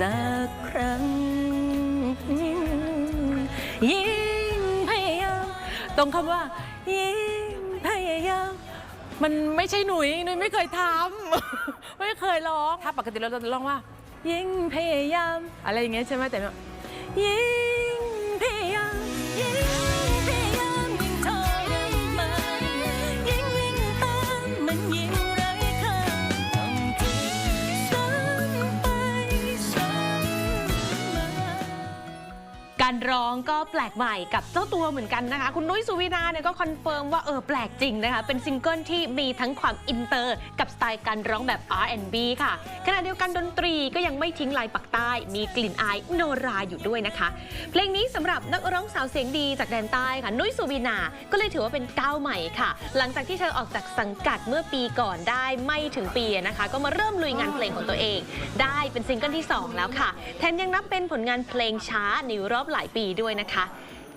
สักครั้ง ยิ่งพยายามตรงคำว่า ยิ่งพยายามมันไม่ใช่หนุยหนุยไม่เคยทำ ไม่เคยร้อง ถ้าปกติเราจะร้องว่า ยิ่งพยายาม อะไรอย่างเงี้ยใช่ไหมแต่เนี่ยยิ่งพยายาม การร้องก็แปลกใหม่กับเจ้าตัวเหมือนกันนะคะ คุณนุ้ยสุวินาเนี่ยก็คอนเฟิร์มว่าเออแปลกจริงนะคะ เป็นซิงเกิลที่มีทั้งความอินเตอร์ กับสไตล์การร้องแบบ R&B ค่ะ ขณะเดียวกันดนตรีก็ยังไม่ทิ้งลายปักใต้ มีกลิ่นอายโนราอยู่ด้วยนะคะ เพลงนี้สำหรับนักร้องสาวเสียงดีจากแดนใต้ค่ะ นุ้ยสุวินาก็เลยถือว่าเป็นก้าวใหม่ค่ะ หลังจากที่เธอออกจากสังกัดเมื่อปีก่อนได้ไม่ถึงปีนะคะ ก็มาเริ่มลุยงานเพลงของตัวเอง ได้เป็นซิงเกิลที่ 2 แล้วค่ะแถมยังนับเป็นผลงานเพลงช้าในรอบหลหลายปีด้วยนะคะ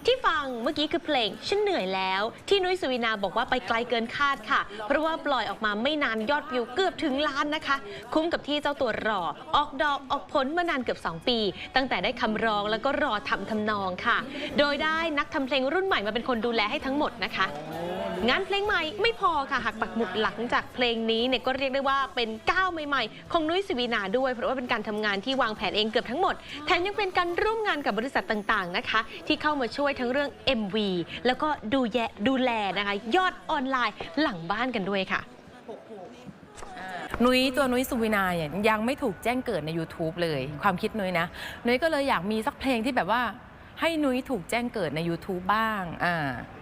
ที่ฟังเมื่อกี้คือเพลงฉันเหนื่อยแล้ว ที่นุ้ยสุวินาบอกว่าไปไกลเกินคาดค่ะ เพราะว่าปล่อยออกมาไม่นานยอดวิวเกือบถึงล้านนะคะ คุ้มกับที่เจ้าตัวรอ ออกดอกออกผลมานานเกือบ 2 ปี ตั้งแต่ได้คำร้องแล้วก็รอทำทำนองค่ะ โดยได้นักทำเพลงรุ่นใหม่มาเป็นคนดูแลให้ทั้งหมดนะคะ งานเพลงใหม่ไม่พอค่ะหากปักหมุดหลังจากเพลงนี้เนี่ยก็เรียกได้ว่าเป็นก้าวใหม่ๆ ของนุ้ยสุวีนาด้วย เพราะว่าเป็นการทำงานที่วางแผนเองเกือบทั้งหมดแถมยังเป็นการร่วมงานกับบริษัทต่างๆนะคะ ที่เข้ามาช่วยทั้งเรื่อง MV แล้วก็ดูแยดูแลนะคะ ยอดออนไลน์หลังบ้านกันด้วยค่ะนุ้ยตัวนุ้ยสุวินาเนี่ยยังไม่ถูกแจ้งเกิดใน YouTube เลย ความคิดนุ้ยนะ นุ้ยก็เลยอยากมีสักเพลงที่แบบว่า ให้นุ้ยถูกแจ้งเกิดใน YouTube บ้างอ่า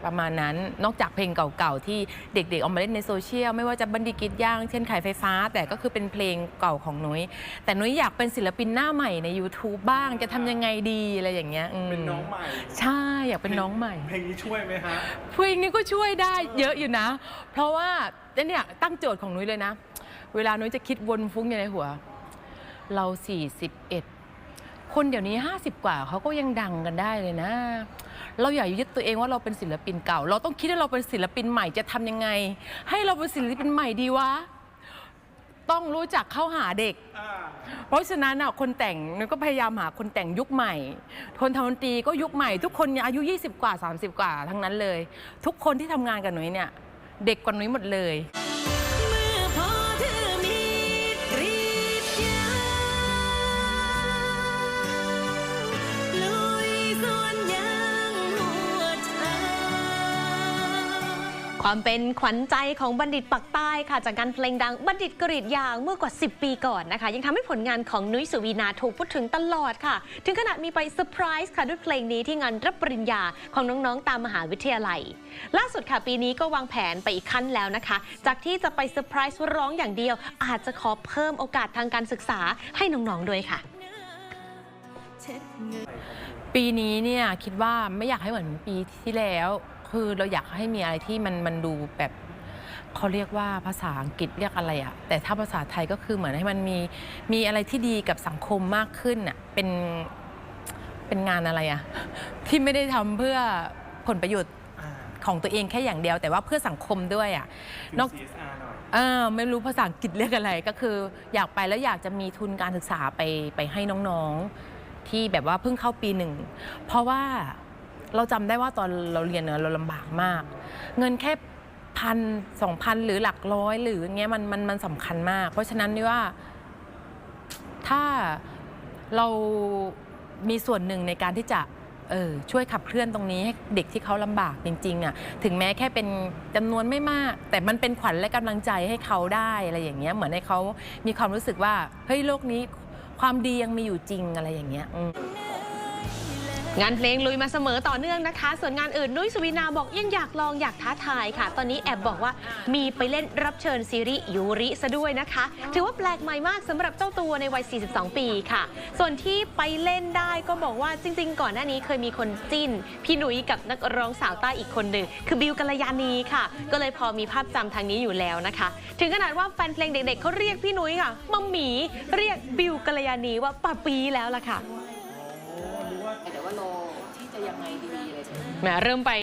ประมาณนั้นนอกจากเพลงเก่าๆ ที่เด็กๆเอามาเล่นในโซเชียล ไม่ว่าจะบันดีกิจย่าง เช่นขายไฟฟ้า แต่ก็คือเป็นเพลงเก่าของนุ้ย แต่นุ้ยอยากเป็นศิลปินหน้าใหม่ใน YouTube บ้างจะทำยังไงดีอะไรอย่างเงี้ยมเป็นน้องใหม่ ใช่อยากเป็นน้องใหม่ เพลงนี้ช่วยไหมฮะ เพลงนี้ก็ช่วยได้เยอะอยู่นะ เพราะว่าเนี่ยตั้งโจทย์ของนุ้ยเลยนะ เวลานุ้ยจะคิดวนฟุ้งอยู่ในหัว เรา 41 คนเดี๋ยวนี้ 50 กว่าเขาก็ยังดังกันได้เลยนะ เราอย่ายึดตัวเองว่าเราเป็นศิลปินเก่า เราต้องคิดว่าเราเป็นศิลปินใหม่จะทำยังไง ให้เราเป็นศิลปินใหม่ดีวะต้องรู้จักเข้าหาเด็ก เพราะฉะนั้นอะคนแต่งนุ้ยก็พยายามหาคนแต่งยุคใหม่ คนทำดนตรีก็ยุคใหม่ ทุกคนเนี่ยอายุ 20 กว่า 30 กว่าทั้งนั้นเลย ทุกคนที่ทำงานกับหนุ้ยเนี่ย เด็กกว่าหนุ้ยหมดเลย ความเป็นขวัญใจของบัณฑิตปักใต้ค่ะ จากการเพลงดังบัณฑิตกรีดยางเมื่อกว่า 10 ปีก่อนนะคะ ยังทำให้ผลงานของนุ้ยสุวีนาถูกพูดถึงตลอดค่ะ ถึงขนาดมีไปเซอร์ไพรส์ค่ะด้วยเพลงนี้ที่งานรับปริญญาของน้องๆตามมหาวิทยาลัย ล่าสุดค่ะปีนี้ก็วางแผนไปอีกขั้นแล้วนะคะ จากที่จะไปเซอร์ไพรส์ร้องอย่างเดียว อาจจะขอเพิ่มโอกาสทางการศึกษาให้น้องๆด้วยค่ะปีนี้เนี่ยคิดว่าไม่อยากให้เหมือนปีที่แล้ว คือเราอยากให้มีอะไรที่มันมันดูแบบเขาเรียกว่าภาษาอังกฤษเรียกอะไรอะแต่ถ้าภาษาไทยก็คือเหมือนให้มันมีมีอะไรที่ดีกับสังคมมากขึ้นอะเป็นเป็นงานอะไรอะที่ไม่ได้ทำเพื่อผลประโยชน์ของตัวเองแค่อย่างเดียว แต่ว่าเพื่อสังคมด้วยอะนอก CSR หน่อย เออไม่รู้ภาษาอังกฤษเรียกอะไรก็คือ อยากไปแล้วอยากจะมีทุนการศึกษาไปไปให้น้องๆ ที่แบบว่าเพิ่งเข้าปีหนึ่ง เพราะว่า เราจำได้ว่าตอนเราเรียนเนี่ยเราลำบากมาก เงินแค่พันสองพันหรือหลักร้อยหรืออย่างเงี้ยมันมันมันสำคัญมาก เพราะฉะนั้นนี่ว่าถ้าเรามีส่วนหนึ่งในการที่จะเออช่วยขับเคลื่อนตรงนี้ให้เด็กที่เขาลำบากจริงๆอะถึงแม้แค่เป็นจำนวนไม่มาก แต่มันเป็นขวัญและกำลังใจให้เขาได้อะไรอย่างเงี้ยเหมือนให้เขามีความรู้สึกว่าเฮ้ยโลกนี้ความดียังมีอยู่จริงอะไรอย่างเงี้ยอืม งานเพลงลุยมาเสมอต่อเนื่องนะคะ ส่วนงานอื่นนุ้ยสุวินาบอกยังอยากลองอยากท้าทายค่ะ ตอนนี้แอบบอกว่ามีไปเล่นรับเชิญซีรีส์ยูริซะด้วยนะคะ ถือว่าแปลกใหม่มากสำหรับเจ้าตัวในวัย 42 ปีค่ะ ส่วนที่ไปเล่นได้ก็บอกว่าจริง ๆ ก่อนหน้านี้เคยมีคนจิ้น พี่หนุยกับนักร้องสาวใต้อีกคนหนึ่งคือบิวกัลยานีค่ะ ก็เลยพอมีภาพจำทางนี้อยู่แล้วนะคะ ถึงขนาดว่าแฟนเพลงเด็ก ๆเขาเรียกพี่หนุยค่ะมัมหมีเรียกบิวกัลยานีว่าป้าปีแล้วล่ะค่ะ แต่ว่าโลที่จะยังไงดีอะไรแหมเริ่มไป